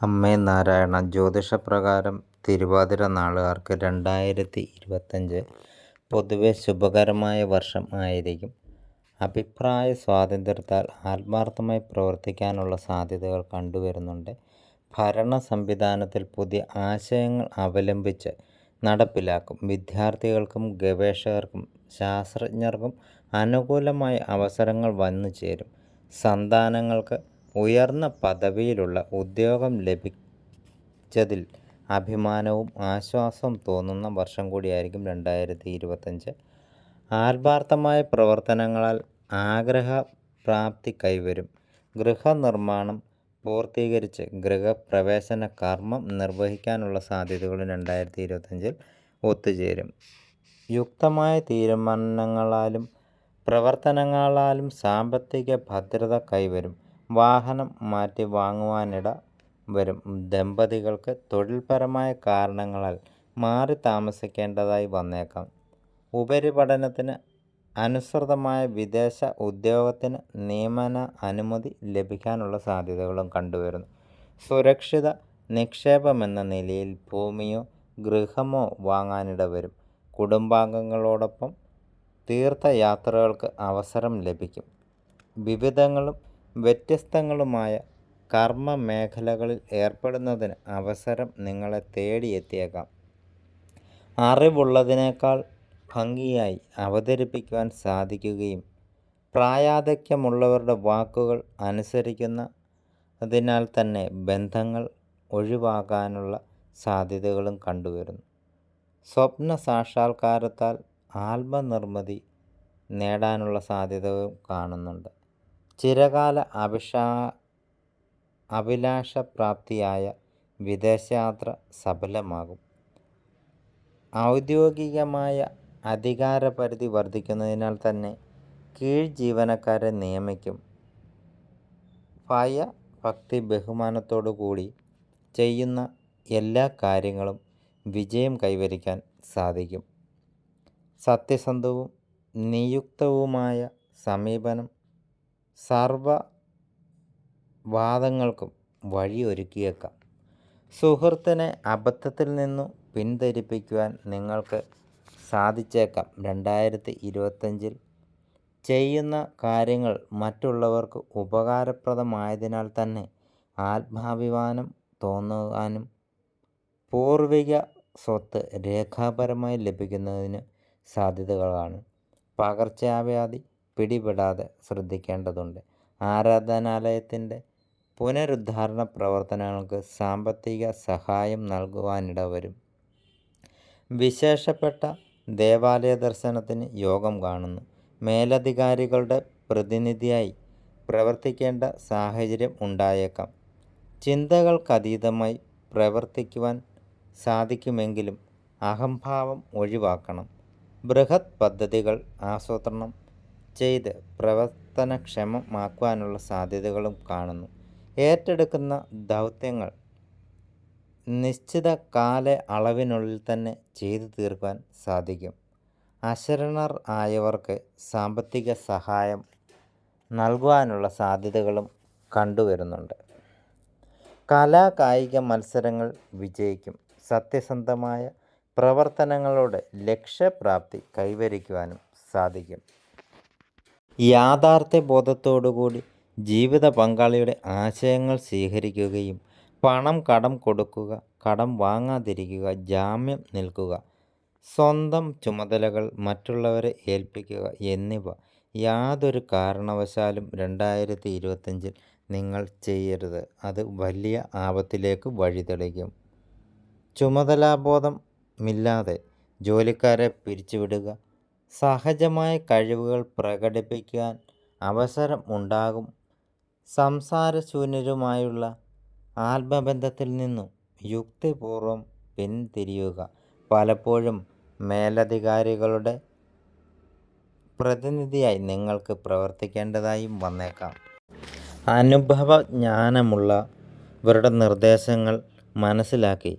അമ്മേ നാരായണ ജ്യോതിഷപ്രകാരം തിരുവാതിര നാളുകാർക്ക് രണ്ടായിരത്തി ഇരുപത്തഞ്ച് പൊതുവെ ശുഭകരമായ വർഷം ആയിരിക്കും. അഭിപ്രായ സ്വാതന്ത്ര്യത്താൽ ആത്മാർത്ഥമായി പ്രവർത്തിക്കാനുള്ള സാധ്യതകൾ കണ്ടുവരുന്നുണ്ട്. ഭരണ സംവിധാനത്തിൽ പുതിയ ആശയങ്ങൾ അവലംബിച്ച് നടപ്പിലാക്കും. വിദ്യാർത്ഥികൾക്കും ഗവേഷകർക്കും ശാസ്ത്രജ്ഞർക്കും അനുകൂലമായ അവസരങ്ങൾ വന്നു ചേരും സന്താനങ്ങൾക്ക് ഉയർന്ന പദവിയിലുള്ള ഉദ്യോഗം ലഭിച്ചതിൽ അഭിമാനവും ആശ്വാസവും തോന്നുന്ന വർഷം കൂടിയായിരിക്കും രണ്ടായിരത്തി ഇരുപത്തഞ്ച് ആത്മാർത്ഥമായ പ്രവർത്തനങ്ങളാൽ ആഗ്രഹപ്രാപ്തി കൈവരും. ഗൃഹനിർമ്മാണം പൂർത്തീകരിച്ച് ഗൃഹപ്രവേശന കർമ്മം നിർവഹിക്കാനുള്ള സാധ്യതകളും രണ്ടായിരത്തി ഇരുപത്തഞ്ചിൽ ഒത്തുചേരും. യുക്തമായ തീരുമാനങ്ങളാലും പ്രവർത്തനങ്ങളാലും സാമ്പത്തിക ഭദ്രത കൈവരും. വാഹനം മാറ്റി വാങ്ങുവാനിട വരും. ദമ്പതികൾക്ക് തൊഴിൽപരമായ കാരണങ്ങളാൽ മാറി താമസിക്കേണ്ടതായി വന്നേക്കാം. ഉപരിപഠനത്തിന് അനുസൃതമായ വിദേശ ഉദ്യോഗത്തിന് നിയമന അനുമതി ലഭിക്കാനുള്ള സാധ്യതകളും കണ്ടുവരുന്നു. സുരക്ഷിത നിക്ഷേപമെന്ന നിലയിൽ ഭൂമിയോ ഗൃഹമോ വാങ്ങാനിട വരും. കുടുംബാംഗങ്ങളോടൊപ്പം തീർത്ഥയാത്രകൾക്ക് അവസരം ലഭിക്കും. വിവിധങ്ങളും വ്യത്യസ്തങ്ങളുമായ കർമ്മ മേഖലകളിൽ ഏർപ്പെടുന്നതിന് അവസരം നിങ്ങളെ തേടിയെത്തിയേക്കാം. അറിവുള്ളതിനേക്കാൾ ഭംഗിയായി അവതരിപ്പിക്കുവാൻ സാധിക്കുകയും പ്രായാധിക്യമുള്ളവരുടെ വാക്കുകൾ അനുസരിക്കുന്ന അതിനാൽ തന്നെ ബന്ധങ്ങൾ ഒഴിവാകാനുള്ള സാധ്യതകളും കണ്ടുവരുന്നു. സ്വപ്ന സാക്ഷാത്കാരത്താൽ ആത്മനിർമ്മിതി നേടാനുള്ള സാധ്യതയും കാണുന്നുണ്ട്. ചിരകാല അഭിഷാ അഭിലാഷപ്രാപ്തിയായ വിദേശയാത്ര സഫലമാകും. ഔദ്യോഗികമായ അധികാരപരിധി വർദ്ധിക്കുന്നതിനാൽ തന്നെ കീഴ് ജീവനക്കാരെ നിയമിക്കും. ഭയ ഭക്തി ബഹുമാനത്തോടു കൂടി ചെയ്യുന്ന എല്ലാ കാര്യങ്ങളും വിജയം കൈവരിക്കാൻ സാധിക്കും. സത്യസന്ധവും നിയുക്തവുമായ സമീപനം സർവ വാദങ്ങൾക്കും വഴിയൊരുക്കിയേക്കാം. സുഹൃത്തിനെ അബദ്ധത്തിൽ നിന്നു പിന്തിരിപ്പിക്കുവാൻ നിങ്ങൾക്ക് സാധിച്ചേക്കാം. രണ്ടായിരത്തി ഇരുപത്തഞ്ചിൽ ചെയ്യുന്ന കാര്യങ്ങൾ മറ്റുള്ളവർക്ക് ഉപകാരപ്രദമായതിനാൽ തന്നെ ആത്മാഭിമാനം തോന്നുവാനും പൂർവിക സ്വത്ത് രേഖാപരമായി ലഭിക്കുന്നതിന് സാധ്യതകളാണ്. പകർച്ചവ്യാധി പിടിപെടാതെ ശ്രദ്ധിക്കേണ്ടതുണ്ട്. ആരാധനാലയത്തിന്റെ പുനരുദ്ധാരണ പ്രവർത്തനങ്ങൾക്ക് സാമ്പത്തിക സഹായം നൽകുവാനിട വരും വിശേഷപ്പെട്ട ദേവാലയ ദർശനത്തിന് യോഗം കാണുന്നു. മേലധികാരികളുടെ പ്രതിനിധിയായി പ്രവർത്തിക്കേണ്ട സാഹചര്യം ഉണ്ടായേക്കാം. ചിന്തകൾക്കതീതമായി പ്രവർത്തിക്കുവാൻ സാധിക്കുമെങ്കിലും അഹംഭാവം ഒഴിവാക്കണം. ബൃഹത് പദ്ധതികൾ ആസൂത്രണം ചെയ്ത് പ്രവർത്തനക്ഷമമാക്കുവാനുള്ള സാധ്യതകളും കാണുന്നു. ഏറ്റെടുക്കുന്ന ദൗത്യങ്ങൾ നിശ്ചിത കാല അളവിനുള്ളിൽ തന്നെ ചെയ്തു തീർക്കാൻ സാധിക്കും. അശരണർ ആയവർക്ക് സാമ്പത്തിക സഹായം നൽകുവാനുള്ള സാധ്യതകളും കണ്ടുവരുന്നുണ്ട്. കലാ കായിക മത്സരങ്ങൾ വിജയിക്കും. സത്യസന്ധമായ പ്രവർത്തനങ്ങളോടെ ലക്ഷ്യപ്രാപ്തി കൈവരിക്കുവാനും സാധിക്കും. യാഥാർത്ഥ്യബോധത്തോടുകൂടി ജീവിത പങ്കാളിയുടെ ആശയങ്ങൾ സ്വീകരിക്കുകയും പണം കടം കൊടുക്കുക കടം വാങ്ങാതിരിക്കുക ജാമ്യം നിൽക്കുക സ്വന്തം ചുമതലകൾ മറ്റുള്ളവരെ ഏൽപ്പിക്കുക എന്നിവ യാതൊരു കാരണവശാലും രണ്ടായിരത്തി ഇരുപത്തഞ്ചിൽ നിങ്ങൾ ചെയ്യരുത്. അത് വലിയ ആപത്തിലേക്ക് വഴിതെളിക്കും. ചുമതലാബോധമില്ലാതെ ജോലിക്കാരെ പിരിച്ചുവിടുക സഹജമായ കഴിവുകൾ പ്രകടിപ്പിക്കാൻ അവസരം ഉണ്ടാകും. സംസാരശൂന്യരുമായുള്ള ആത്മബന്ധത്തിൽ നിന്നും യുക്തിപൂർവം പിന്തിരിയുക. പലപ്പോഴും മേലധികാരികളുടെ പ്രതിനിധിയായി നിങ്ങൾക്ക് പ്രവർത്തിക്കേണ്ടതായും വന്നേക്കാം. അനുഭവ ജ്ഞാനമുള്ളവരുടെ നിർദ്ദേശങ്ങൾ മനസ്സിലാക്കി.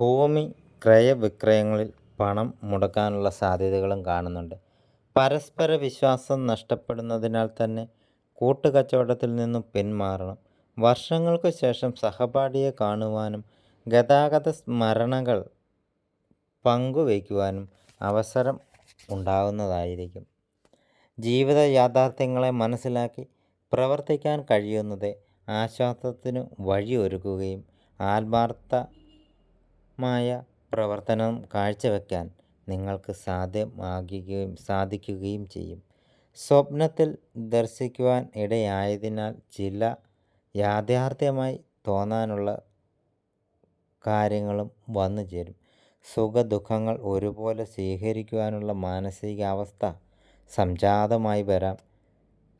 ഭൂമി ക്രയവിക്രയങ്ങളിൽ പണം മുടക്കാനുള്ള സാധ്യതകളും കാണുന്നുണ്ട്. പരസ്പര വിശ്വാസം നഷ്ടപ്പെടുന്നതിനാൽ തന്നെ കൂട്ടുകച്ചവടത്തിൽ നിന്നും പിന്മാറണം. വർഷങ്ങൾക്ക് ശേഷം സഹപാഠിയെ കാണുവാനും ഗതാഗത സ്മരണകൾ പങ്കുവയ്ക്കുവാനും അവസരം ഉണ്ടാകുന്നതായിരിക്കും ജീവിത യാഥാർത്ഥ്യങ്ങളെ മനസ്സിലാക്കി പ്രവർത്തിക്കാൻ കഴിയുന്നത് ആശ്വാസത്തിന് വഴിയൊരുക്കുകയും ആത്മാർത്ഥമായ പ്രവർത്തനം കാഴ്ചവെക്കാൻ നിങ്ങൾക്ക് സാധ്യമാകുകയും സാധിക്കുകയും ചെയ്യും. സ്വപ്നത്തിൽ ദർശിക്കുവാൻ ഇടയായതിനാൽ ചില യാഥാർത്ഥ്യമായി തോന്നാനുള്ള കാര്യങ്ങളും വന്നു ചേരും. സുഖദുഃഖങ്ങൾ ഒരുപോലെ സ്വീകരിക്കുവാനുള്ള മാനസികാവസ്ഥ സംജാതമായി വരാം.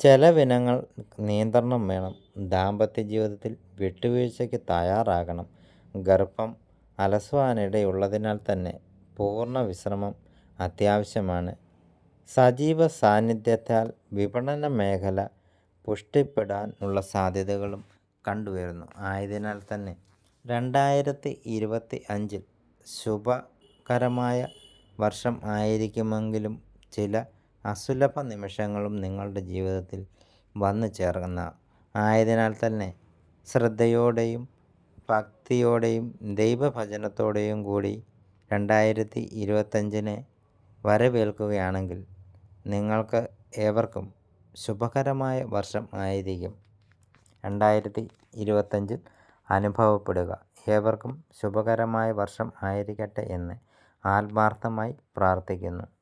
ചെലവിനങ്ങൾ നിയന്ത്രണം വേണം. ദാമ്പത്യ ജീവിതത്തിൽ വിട്ടുവീഴ്ചയ്ക്ക് തയ്യാറാകണം. ഗർഭം അലസുവാനിടയുള്ളതിനാൽ തന്നെ പൂർണ വിശ്രമം അത്യാവശ്യമാണ്. സജീവ സാന്നിധ്യത്താൽ വിപണന മേഖല പുഷ്ടിപ്പെടാനുള്ള സാധ്യതകളും കണ്ടുവരുന്നു. ആയതിനാൽ തന്നെ രണ്ടായിരത്തി ഇരുപത്തി അഞ്ചിൽ ശുഭകരമായ വർഷം ആയിരിക്കുമെങ്കിലും ചില അസുലഭ നിമിഷങ്ങളും നിങ്ങളുടെ ജീവിതത്തിൽ വന്നു ചേർന്ന ആയതിനാൽ തന്നെ ശ്രദ്ധയോടെയും ഭക്തിയോടെയും ദൈവഭജനത്തോടെയും കൂടി രണ്ടായിരത്തി ഇരുപത്തഞ്ചിനെ വരവേൽക്കുകയാണെങ്കിൽ നിങ്ങൾക്ക് ഏവർക്കും ശുഭകരമായ വർഷം ആയിരിക്കും. രണ്ടായിരത്തി ഇരുപത്തഞ്ചിൽ അനുഭവപ്പെടുക. ഏവർക്കും ശുഭകരമായ വർഷം ആയിരിക്കട്ടെ എന്ന് ആത്മാർത്ഥമായി പ്രാർത്ഥിക്കുന്നു.